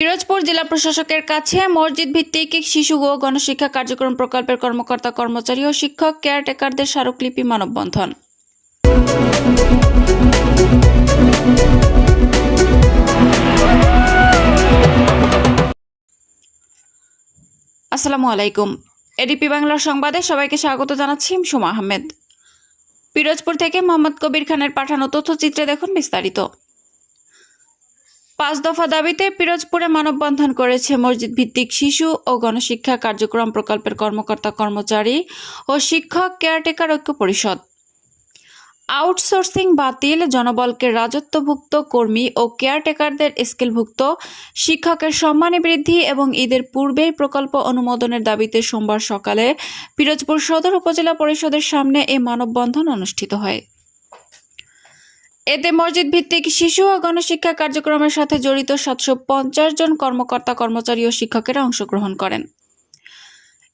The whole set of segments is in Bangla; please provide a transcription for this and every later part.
পিরোজপুর জেলা প্রশাসকের কাছে মসজিদ ভিত্তিক শিশু ও গণশিক্ষা কার্যক্রম প্রকল্পের কর্মকর্তা, কর্মচারী ও শিক্ষক, কেয়ারটেকারদের স্মারকলিপি, মানববন্ধন। আসসালামু আলাইকুম। এডিপি বাংলার সংবাদে সবাইকে স্বাগত জানাচ্ছি সুমা আহমেদ। পিরোজপুর থেকে মোহাম্মদ কবির খানের পাঠানো তথ্যচিত্রে দেখুন বিস্তারিত। পাঁচ দফা দাবিতে পিরোজপুরে মানববন্ধন করেছে মসজিদ ভিত্তিক শিশু ও গণশিক্ষা কার্যক্রম প্রকল্পের কর্মকর্তা কর্মচারী ও শিক্ষক কেয়ারটেকার ঐক্য পরিষদ। আউটসোর্সিং বাতিল, জনবলকে রাজত্বভুক্ত কর্মী ও কেয়ারটেকারদের স্কেলভুক্ত, শিক্ষকের সম্মানী বৃদ্ধি এবং ঈদের পূর্বেই প্রকল্প অনুমোদনের দাবিতে সোমবার সকালে পিরোজপুর সদর উপজেলা পরিষদের সামনে এই মানববন্ধন অনুষ্ঠিত হয়। এতে মসজিদ ভিত্তিক শিশু ও গণশিক্ষা কার্যক্রমের সাথে জড়িত সাতশো পঞ্চাশ জন কর্মকর্তা, কর্মচারী ও শিক্ষকেরা অংশগ্রহণ করেন।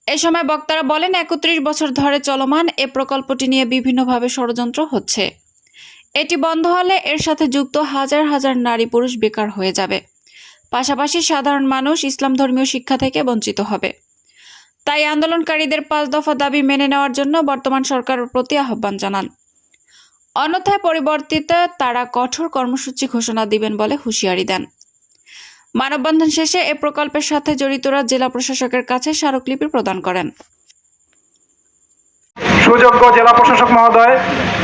এ সময় বক্তারা বলেন, একত্রিশ বছর ধরে চলমান এ প্রকল্পটি নিয়ে বিভিন্নভাবে ষড়যন্ত্র হচ্ছে। এটি বন্ধ হলে এর সাথে যুক্ত হাজার হাজার নারী পুরুষ বেকার হয়ে যাবে। পাশাপাশি সাধারণ মানুষ ইসলাম ধর্মীয় শিক্ষা থেকে বঞ্চিত হবে। তাই আন্দোলনকারীদের পাঁচ দফা দাবি মেনে নেওয়ার জন্য বর্তমান সরকারের প্রতি আহ্বান জানান। অন্যথায় পরিবর্তিত তারা কঠোর কর্মসূচি ঘোষণা দিবেন বলে হুঁশিয়ারি দেন। মানববন্ধন শেষে এ প্রকল্পের সাথে জড়িতরা জেলা প্রশাসকের কাছে স্মারকলিপি প্রদান করেন। সুযোগ্য জেলা প্রশাসক মহোদয়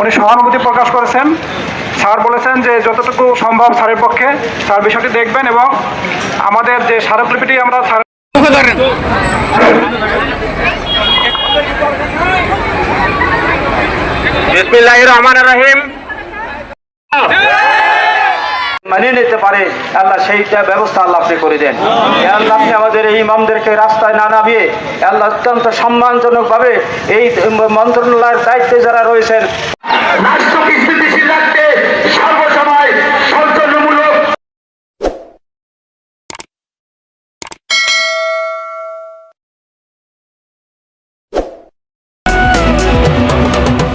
উনি সহানুভূতি প্রকাশ করেছেন। স্যার বলেছেন যে যতটুকু সম্ভব স্যারের পক্ষে স্যার বিষয়টি দেখবেন এবং আমাদের যে স্মারকলিপিটি আমরা স্যার বিসমিল্লাহির রহমানির রহিম। মানে নিতে পারে আল্লাহ সেইটা ব্যবস্থা আল্লাহ আপনি করে দেন। আল্লাহ আপনি আমাদের এই ইমামদেরকে রাস্তায় না নামিয়ে আল্লাহ অত্যন্ত সম্মানজনকভাবে এই মন্ত্রণালয়ের দায়িত্বে যারা রয়েছেন।